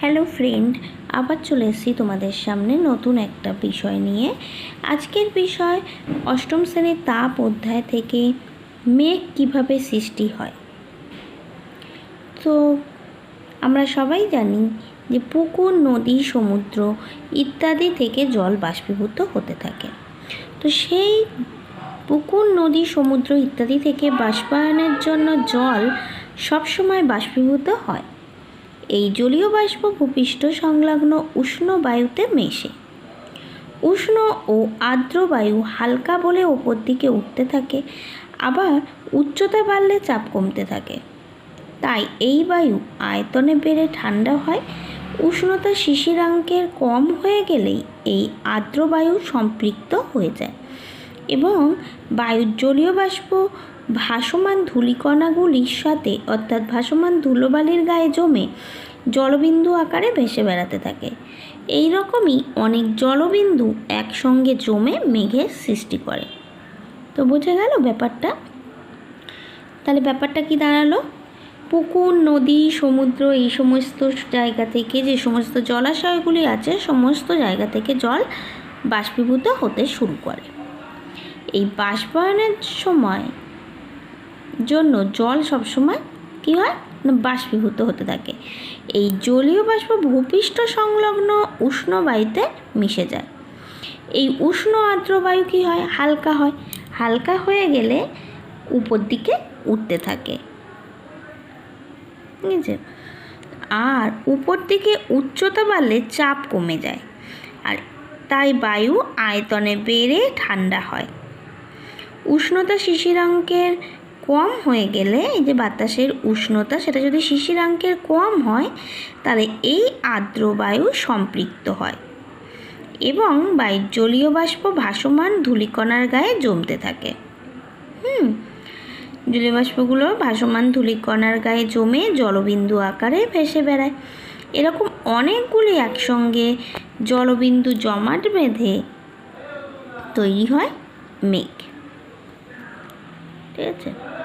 Hello friend আবার চলে এসেছি তোমাদের সামনে নতুন একটা বিষয় নিয়ে। আজকের বিষয়, অষ্টম শ্রেণির তাপ অধ্যায় থেকে মেঘ কীভাবে সৃষ্টি হয়। তো, আমরা সবাই জানি যে পুকুর, নদী, সমুদ্র ইত্যাদি থেকে জল বাষ্পীভূত হতে থাকে। তো সেই পুকুর, নদী, সমুদ্র ইত্যাদি থেকে বাষ্পায়নের জন্য জল সবসময় বাষ্পীভূত হয়। এই জলীয় বাষ্প ভূপৃষ্ঠ সংলগ্ন উষ্ণ বায়ুতে মেশে। উষ্ণ ও আর্দ্র বায়ু হালকা বলে ওপর দিকে উঠতে থাকে, আবার উচ্চতা বাড়লে চাপ কমতে থাকে। তাই এই বায়ু আয়তনে বেড়ে ঠান্ডা হয়, উষ্ণতা শিশিরাঙ্কের কম হয়ে গেলেই এই আর্দ্র বায়ু সম্পৃক্ত হয়ে যায়। এবং বায়ুর জলীয় বাষ্প, ভাসমান ধূলিকণাগুলির সাথে, অর্থাৎ ভাসমান ধুলোবালির গায়ে জমে জলবিন্দু আকারে ভেসে বেড়াতে থাকে। এই রকমই অনেক জলবিন্দু একসঙ্গে জমে মেঘের সৃষ্টি করে। তো বোঝা গেল ব্যাপারটা? তাহলে ব্যাপারটা কি দাঁড়াল? পুকুর, নদী, সমুদ্র, এই সমস্ত জায়গা থেকে যে সমস্ত জলাশয়গুলি আছে, সমস্ত জায়গা থেকে জল বাষ্পীভূত হতে শুরু করে। এই বাষ্পায়নের সময় জন্য জল সবসময় কী হয়? না বাষ্পীভূত হতে থাকে। এই জলীয় বাষ্প ভূপৃষ্ঠ সংলগ্ন উষ্ণ বায়ুতে মিশে যায়। এই উষ্ণ আর্দ্র বায়ু কী হয়? হালকা হয়। হালকা হয়ে গেলে উপর দিকে উঠতে থাকে। ঠিক আছে আর উপর দিকে উচ্চতা বাড়লে চাপ কমে যায়। আর তাই বায়ু আয়তনে বেড়ে ঠান্ডা হয়। উষ্ণতা শিশিরাঙ্কের কম হয়ে গেলে এই যে বাতাসের উষ্ণতা, সেটা যদি শিশিরাঙ্কের কম হয়, তাহলে এই আর্দ্র বায়ু সম্পৃক্ত হয়। এবং বায়ুর জলীয় বাষ্প ভাসমান ধূলিকণার গায়ে জমতে থাকে। হুম, জলীয় বাষ্পগুলো ভাসমান ধূলিকণার গায়ে জমে জলবিন্দু আকারে ভেসে বেড়ায়। এরকম অনেকগুলি একসঙ্গে জলবিন্দু জমাট বেঁধে তৈরি হয় মেঘ। ठीक है।